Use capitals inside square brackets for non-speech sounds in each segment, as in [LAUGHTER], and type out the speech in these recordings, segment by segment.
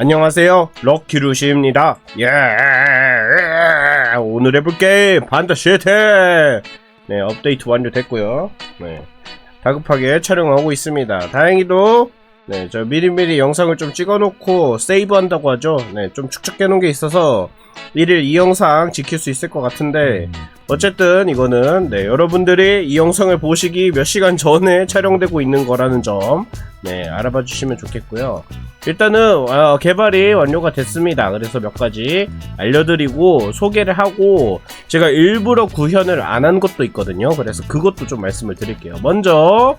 안녕하세요. 럭키루시입니다. 예. 오늘 해볼 게임 반다 시티. 네 업데이트 완료됐고요. 네. 다급하게 촬영하고 있습니다. 다행히도 네저 미리미리 영상을 좀 찍어놓고 세이브 한다고 하죠. 네좀 축적해 놓은 게 있어서 1일 이 영상 지킬 수 있을 것 같은데 어쨌든 이거는 네 여러분들이 이 영상을 보시기 몇 시간 전에 촬영되고 있는 거라는 점 네, 알아봐 주시면 좋겠고요. 일단은 어, 개발이 완료가 됐습니다. 그래서 몇 가지 알려드리고 소개를 하고 제가 일부러 구현을 안 한 것도 있거든요. 그래서 그것도 좀 말씀을 드릴게요. 먼저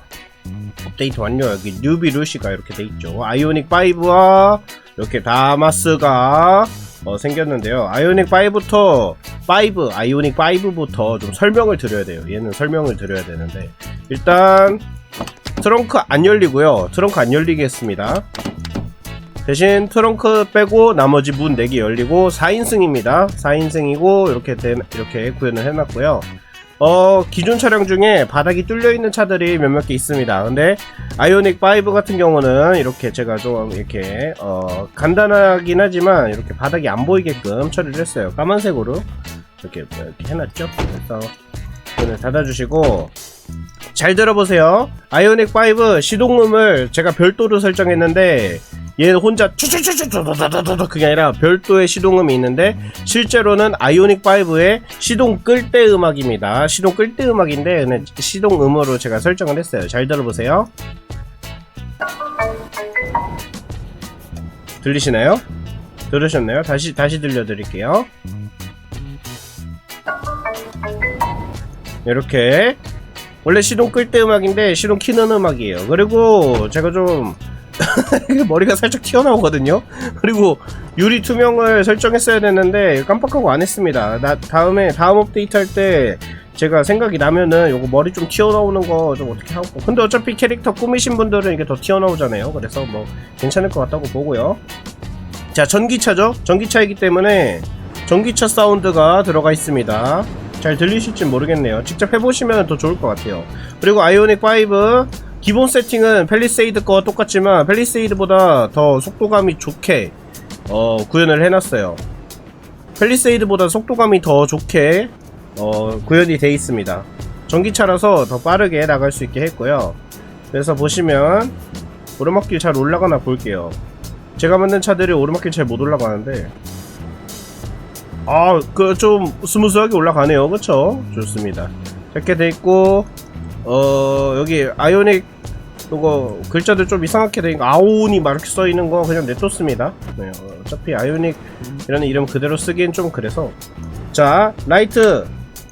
업데이트 완료 여기 뉴비 루시가 이렇게 돼 있죠. 아이오닉 5와 이렇게 다마스가 어, 생겼는데요. 아이오닉 5부터 5 아이오닉 5부터 좀 설명을 드려야 돼요. 얘는 설명을 드려야 되는데 일단 트렁크 안 열리고요. 트렁크 안 열리게 했습니다. 대신 트렁크 빼고 나머지 문 4개 열리고 4인승입니다. 4인승이고 이렇게 된, 이렇게 구현을 해놨고요. 어, 기존 차량 중에 바닥이 뚫려 있는 차들이 몇몇 개 있습니다. 근데 아이오닉 5 같은 경우는 이렇게 제가 좀 이렇게 어, 간단하긴 하지만 이렇게 바닥이 안 보이게끔 처리를 했어요. 까만색으로 이렇게, 이렇게 해놨죠. 그래서 문을 닫아주시고 잘 들어보세요. 아이오닉 5 시동음을 제가 별도로 설정했는데 얘는 혼자 쭈쭈쭈쭈쭈쭈쭈 그게 아니라 별도의 시동음이 있는데 실제로는 아이오닉 5의 시동 끌 때 음악입니다. 시동 끌 때 음악인데 시동음으로 제가 설정을 했어요. 잘 들어보세요. 들리시나요? 들으셨나요? 다시 다시 들려드릴게요. 이렇게 원래 시동 끌 때 음악인데 시동 키는 음악이에요. 그리고 제가 좀 [LAUGHS] 머리가 살짝 튀어나오거든요. 그리고 유리 투명을 설정했어야 됐는데 깜빡하고 안 했습니다. 나 다음에 다음 업데이트 할 때 제가 생각이 나면은 요거 머리 좀 튀어나오는 거 좀 어떻게 하고 근데 어차피 캐릭터 꾸미신 분들은 이게 더 튀어나오잖아요. 그래서 뭐 괜찮을 것 같다고 보고요. 자 전기차죠. 전기차이기 때문에 전기차 사운드가 들어가 있습니다. 잘 들리실지 모르겠네요. 직접 해보시면 더 좋을 것 같아요. 그리고 아이오닉 5 기본 세팅은 펠리세이드 거와 똑같지만 펠리세이드보다 더 속도감이 좋게 어, 구현을 해놨어요. 펠리세이드보다 속도감이 더 좋게 어, 구현이 돼 있습니다. 전기차라서 더 빠르게 나갈 수 있게 했고요. 그래서 보시면 오르막길 잘 올라가나 볼게요. 제가 만든 차들이 오르막길 잘 못 올라가는데 아, 그 좀 스무스하게 올라가네요. 그쵸? 좋습니다. 이렇게 돼 있고, 어, 여기 아이오닉 요거 글자들 좀 이상하게 돼 있고 아오니 막 이렇게 써 있는 거 그냥 냅뒀습니다. 네, 어차피 아이오닉 이라는 이름 그대로 쓰기엔 좀 그래서 자, 라이트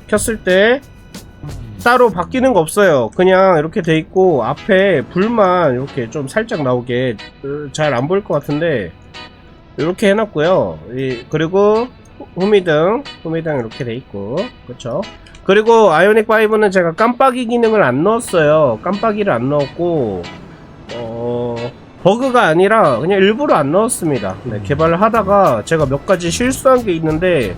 켰을 때 따로 바뀌는 거 없어요. 그냥 이렇게 돼 있고 앞에 불만 이렇게 좀 살짝 나오게 잘 안 보일 것 같은데 이렇게 해놨고요. 이, 그리고 후미등, 후미등 이렇게 돼 있고, 그쵸? 그리고 아이오닉 5는 제가 깜빡이 기능을 안 넣었어요. 깜빡이를 안 넣었고, 어, 버그가 아니라 그냥 일부러 안 넣었습니다. 네, 개발을 하다가 제가 몇 가지 실수한 게 있는데,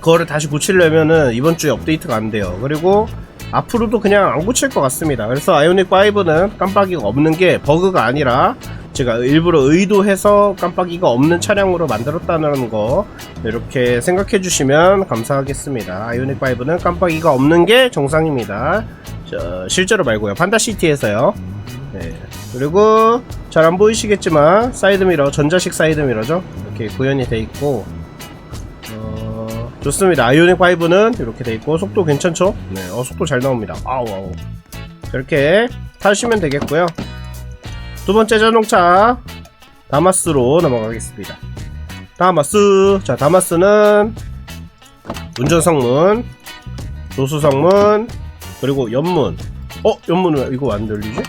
그거를 다시 고치려면은 이번 주에 업데이트가 안 돼요. 그리고 앞으로도 그냥 안 고칠 것 같습니다. 그래서 아이오닉 5는 깜빡이가 없는 게 버그가 아니라 제가 일부러 의도해서 깜빡이가 없는 차량으로 만들었다는 거 이렇게 생각해 주시면 감사하겠습니다. 아이오닉 5는 깜빡이가 없는 게 정상입니다. 저, 실제로 말고요. 판다시티에서요. 네. 그리고 잘 안 보이시겠지만 사이드미러 전자식 사이드미러죠. 이렇게 구현이 돼 있고 어, 좋습니다. 아이오닉 5는 이렇게 돼 있고 속도 괜찮죠? 네, 어 속도 잘 나옵니다. 아우 아우. 이렇게 타시면 되겠고요. 두 번째 자동차 다마스로 넘어가겠습니다. 다마스 자 다마스는 운전성문 조수성문 그리고 연문 어 연문은 이거 안 열리지?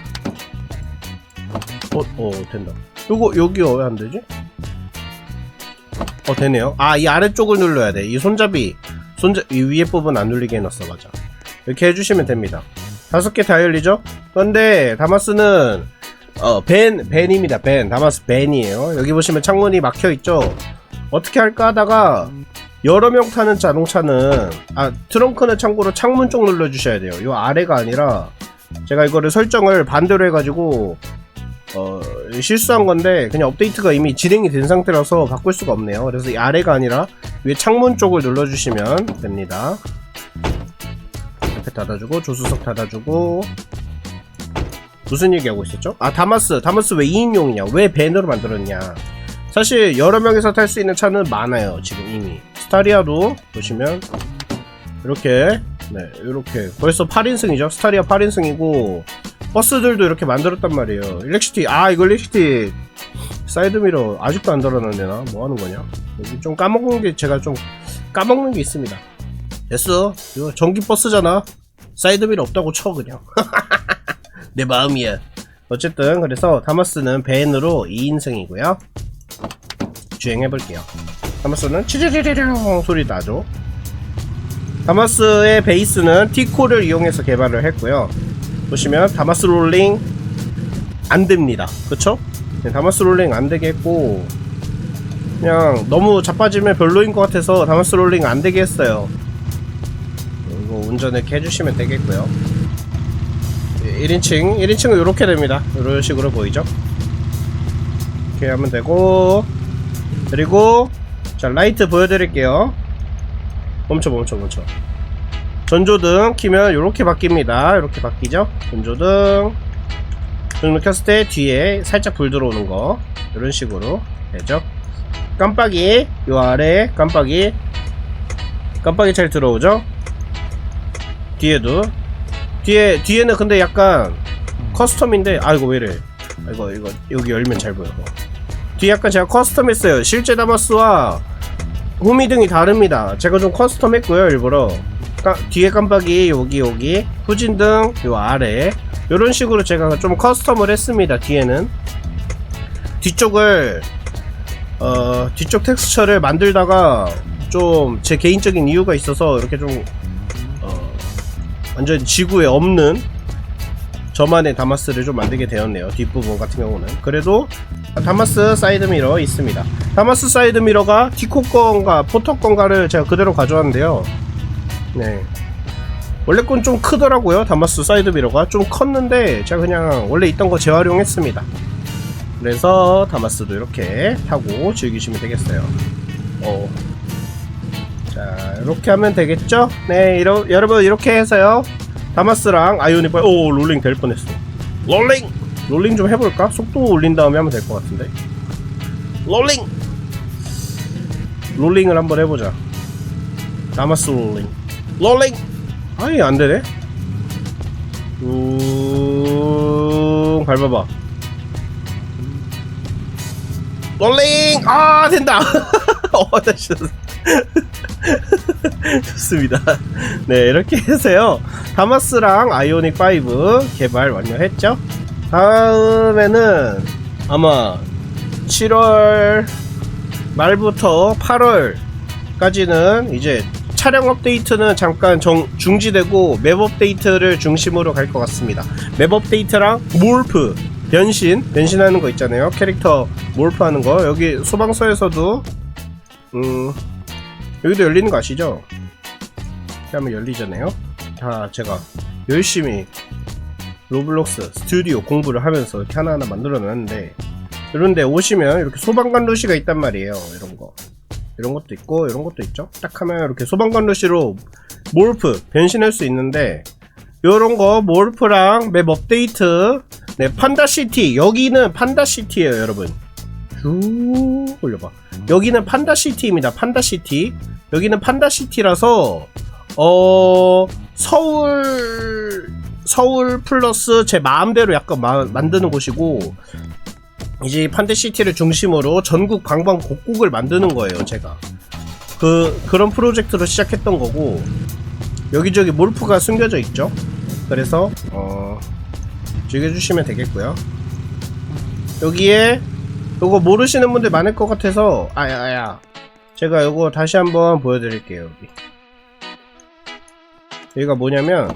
어, 어 된다. 요거 여기요 왜안 되지? 어 되네요. 아 이 아래쪽을 눌러야 돼. 이 손잡이 손잡 이 위에 부분 안 눌리게 해놨어 맞아. 이렇게 해주시면 됩니다. 다섯 개 다 열리죠? 그런데 다마스는 어, 벤, 벤입니다. 벤. 다마스 벤이에요. 여기 보시면 창문이 막혀 있죠? 어떻게 할까 하다가 여러 명 타는 자동차는 아, 트렁크는 참고로 창문 쪽 눌러 주셔야 돼요. 요 아래가 아니라 제가 이거를 설정을 반대로 해 가지고 어, 실수한 건데 그냥 업데이트가 이미 진행이 된 상태라서 바꿀 수가 없네요. 그래서 이 아래가 아니라 위에 창문 쪽을 눌러주시면 됩니다. 옆에 닫아주고 조수석 닫아주고 무슨 얘기하고 있었죠? 아 다마스. 다마스 왜 2인용이냐? 왜 밴으로 만들었냐? 사실 여러 명이서 탈 수 있는 차는 많아요 지금 이미. 스타리아도 보시면 이렇게 네 이렇게 벌써 8인승이죠? 스타리아 8인승이고 버스들도 이렇게 만들었단 말이에요. 일렉시티 아 이거 일렉시티 사이드미러 아직도 안 달아놨네 나? 뭐 하는 거냐? 여기 좀 까먹는 게 제가 좀 까먹는 게 있습니다. 됐어. 이거 전기 버스잖아. 사이드미러 없다고 쳐 그냥 [LAUGHS] 내 마음이야. 어쨌든 그래서 다마스는 벤으로 2인승이고요. 주행해볼게요. 다마스는 치리리리령 소리 나죠? 다마스의 베이스는 T코를 이용해서 개발을 했고요. 보시면 다마스 롤링 안 됩니다. 그쵸? 네, 다마스 롤링 안 되게 했고 그냥 너무 자빠지면 별로인 것 같아서 다마스 롤링 안 되게 했어요. 이거 운전 이렇게 해주시면 되겠고요 1인칭 1인칭은 이렇게 됩니다. 이런 식으로 보이죠? 이렇게 하면 되고 그리고 자 라이트 보여드릴게요. 멈춰 멈춰 멈춰. 전조등 키면 이렇게 바뀝니다. 이렇게 바뀌죠? 전조등. 등을 켰을 때 뒤에 살짝 불 들어오는 거. 이런 식으로 되죠? 깜빡이 요 아래 깜빡이. 깜빡이 잘 들어오죠? 뒤에도 뒤에 뒤에는 근데 약간 커스텀인데 아 이거 왜이래. 아, 이거 이거 여기 열면 잘 보여 어. 뒤에 약간 제가 커스텀했어요. 실제 다마스와 후미등이 다릅니다. 제가 좀 커스텀했고요 일부러. 까, 뒤에 깜빡이 여기 여기. 후진등 요 아래. 이런 식으로 제가 좀 커스텀을 했습니다 뒤에는. 뒤쪽을 어 뒤쪽 텍스처를 만들다가 좀 제 개인적인 이유가 있어서 이렇게 좀 어, 완전 지구에 없는 저만의 다마스를 좀 만들게 되었네요. 뒷부분 같은 경우는. 그래도 다마스 사이드미러 있습니다. 다마스 사이드미러가 티코 건가 포터 건가를 제가 그대로 가져왔는데요. 네. 원래 건 좀 크더라고요. 다마스 사이드미러가 좀 컸는데 제가 그냥 원래 있던 거 재활용했습니다. 그래서 다마스도 이렇게 타고 즐기시면 되겠어요. 어. 자 이렇게 하면 되겠죠? 네 이러, 여러분 이렇게 해서요. 다마스랑 아이오닉 바이 오 롤링 될 뻔했어. 롤링! 롤링 좀 해볼까? 속도 올린 다음에 하면 될 것 같은데. 롤링! 롤링을 한번 해보자. 다마스 롤링. 롤링! 아니 안되네. 우 밟아봐. 롤링! 아 된다! [LAUGHS] 어 다시 [LAUGHS] 좋습니다. 네 이렇게 해서요. 다마스랑 아이오닉 5 개발 완료했죠? 다음에는 아마 7월 말부터 8월까지는 이제 차량 업데이트는 잠깐 정, 중지되고 맵 업데이트를 중심으로 갈 것 같습니다. 맵 업데이트랑 몰프 변신 변신하는 거 있잖아요. 캐릭터 몰프 하는 거. 여기 소방서에서도 음 여기도 열리는 거 아시죠? 이렇게 열리잖아요. 다 제가 열심히 로블록스 스튜디오 공부를 하면서 이렇게 하나하나 만들어 놨는데 이런데 오시면 이렇게 소방관 루시가 있단 말이에요. 이런 거. 이런 것도 있고 이런 것도 있죠. 딱 하면 이렇게 소방관 루시로 몰프 변신할 수 있는데 요런 거 몰프랑 맵 업데이트 네 판다시티 여기는 판다시티예요 여러분 쭉 올려봐. 여기는 판다시티입니다. 판다시티. 여기는 판다시티라서 어 서울 서울 플러스 제 마음대로 약간 마- 만드는 곳이고 이제 판다시티를 중심으로 전국 방방 곡곡을 만드는 거예요 제가. 그 그런 프로젝트로 시작했던 거고 여기저기 몰프가 숨겨져 있죠? 그래서 어 즐겨주시면 되겠고요. 여기에 요거 모르시는 분들 많을 것 같아서 아야야. 제가 요거 다시 한번 보여드릴게요 여기. 여기가 뭐냐면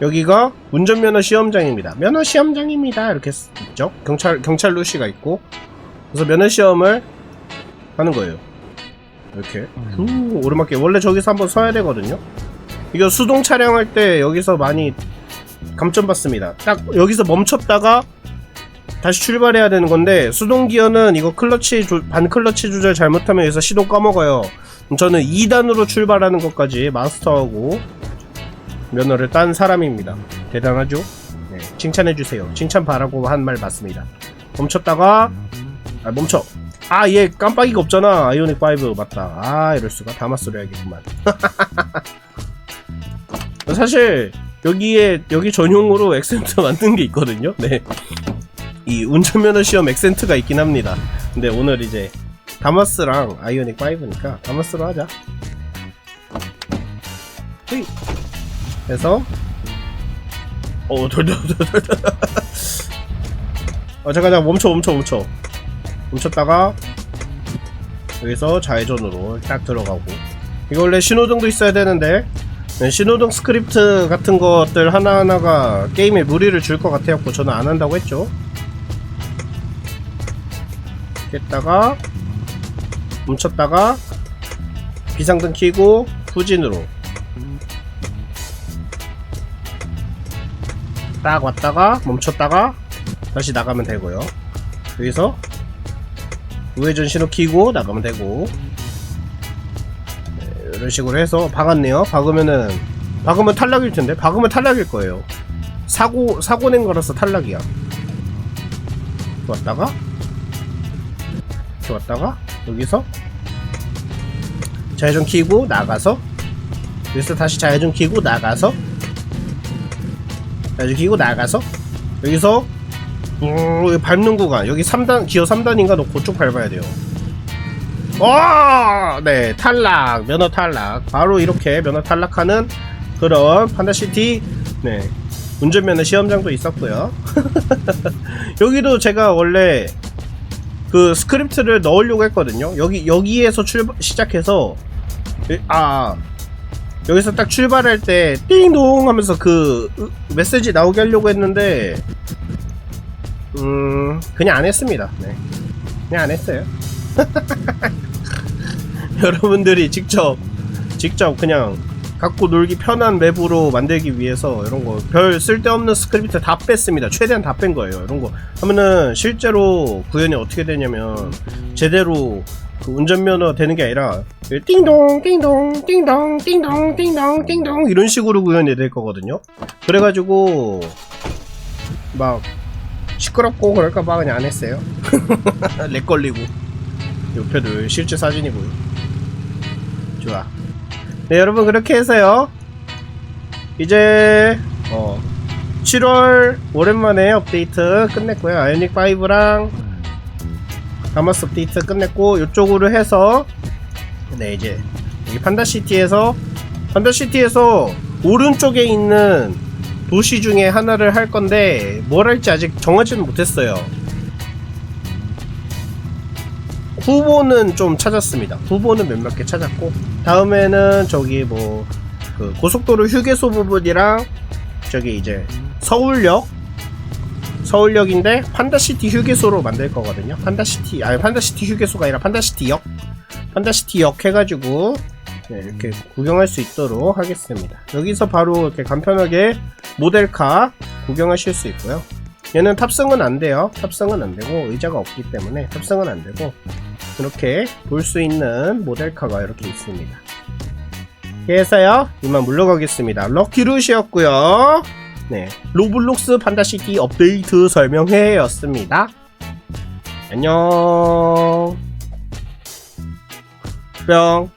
여기가 운전면허 시험장입니다. 면허 시험장입니다. 이렇게 쓰- 있죠? 경찰 경찰 루시가 있고. 그래서 면허 시험을 하는 거예요. 이렇게. 후 오르막길. 원래 저기서 한번 서야 되거든요. 이거 수동 촬영할 때 여기서 많이 감점 받습니다. 딱 여기서 멈췄다가 다시 출발해야 되는 건데 수동 기어는 이거 클러치 조- 반 클러치 조절 잘못하면 여기서 시동 까먹어요. 저는 2단으로 출발하는 것까지 마스터하고 면허를 딴 사람입니다. 대단하죠? 네, 칭찬해 주세요. 칭찬 바라고 한 말 맞습니다. 멈췄다가 아 멈춰. 아 얘 깜빡이가 없잖아. 아이오닉 5 맞다. 아 이럴 수가 다마스로 해야겠구만. [LAUGHS] 사실 여기에 여기 전용으로 엑센트 [LAUGHS] 만든 게 있거든요. 네. 이 운전면허 시험 엑센트가 있긴 합니다. 근데 오늘 이제 다마스랑 아이오닉 5니까 다마스로 하자. 해서 어 [LAUGHS] 돌돌돌돌. 어 잠깐 잠깐 멈춰 멈춰 멈춰. 멈췄다가 여기서 좌회전으로 딱 들어가고 이거 원래 신호등도 있어야 되는데 네, 신호등 스크립트 같은 것들 하나하나가 게임에 무리를 줄 것 같아갖고 저는 안 한다고 했죠 깼다가 멈췄다가 비상등 켜고 후진으로 딱 왔다가 멈췄다가 다시 나가면 되고요. 여기서 우회전 신호 켜고 나가면 되고. 네, 이런 식으로 해서 박았네요. 박으면은 박으면 탈락일 텐데 박으면 탈락일 거예요. 사고 사고 낸 거라서 탈락이야. 왔다가 이렇게 왔다가 여기서 좌회전 키고 나가서 여기서 다시 좌회전 키고 나가서 좌회전 키고 나가서 여기서 음, 여기 밟는 구간 여기 3단 기어 3단인가 너 그쪽 밟아야 돼요. 와, 네 탈락 면허 탈락. 바로 이렇게 면허 탈락하는 그런 판다시티 네 운전면허 시험장도 있었고요. [LAUGHS] 여기도 제가 원래 그 스크립트를 넣으려고 했거든요. 여기 여기에서 출발 시작해서 에, 아 여기서 딱 출발할 때 띵동 하면서 그 으, 메시지 나오게 하려고 했는데 음 그냥 안 했습니다. 네. 그냥 안 했어요. [LAUGHS] 여러분들이 직접 직접 그냥 갖고 놀기 편한 맵으로 만들기 위해서 이런 거 별 쓸데없는 스크립트 다 뺐습니다. 최대한 다 뺀 거예요. 이런 거 하면은 실제로 구현이 어떻게 되냐면 제대로 그 운전면허 되는 게 아니라 띵동 띵동 띵동 띵동 띵동 띵동 이런 식으로 구현이 될 거거든요. 그래가지고 막 시끄럽고 그럴까봐 그냥 안 했어요. [LAUGHS] 렉 걸리고 옆에도 실제 사진이고요. 좋아. 네 여러분 그렇게 해서요. 이제 어 7월 오랜만에 업데이트 끝냈고요. 아이오닉 5랑 가마스 업데이트 끝냈고 이쪽으로 해서 네 이제 여기 판다시티에서 판다시티에서 오른쪽에 있는 도시 중에 하나를 할 건데 뭘 할지 아직 정하지는 못했어요 후보는 좀 찾았습니다. 후보는 몇몇 개 찾았고 다음에는 저기 뭐 그 고속도로 휴게소 부분이랑 저기 이제 서울역 서울역인데 판다시티 휴게소로 만들 거거든요. 판다시티 아니 판다시티 휴게소가 아니라 판다시티역 판다시티역 해가지고 네, 이렇게 구경할 수 있도록 하겠습니다. 여기서 바로 이렇게 간편하게 모델카 구경하실 수 있고요. 얘는 탑승은 안 돼요. 탑승은 안 되고 의자가 없기 때문에 탑승은 안 되고 이렇게 볼 수 있는 모델카가 이렇게 있습니다. 이렇게 해서요 이만 물러가겠습니다. 럭키 루시였고요. 네, 로블록스 판다시티 업데이트 설명회였습니다. 안녕. 뿅.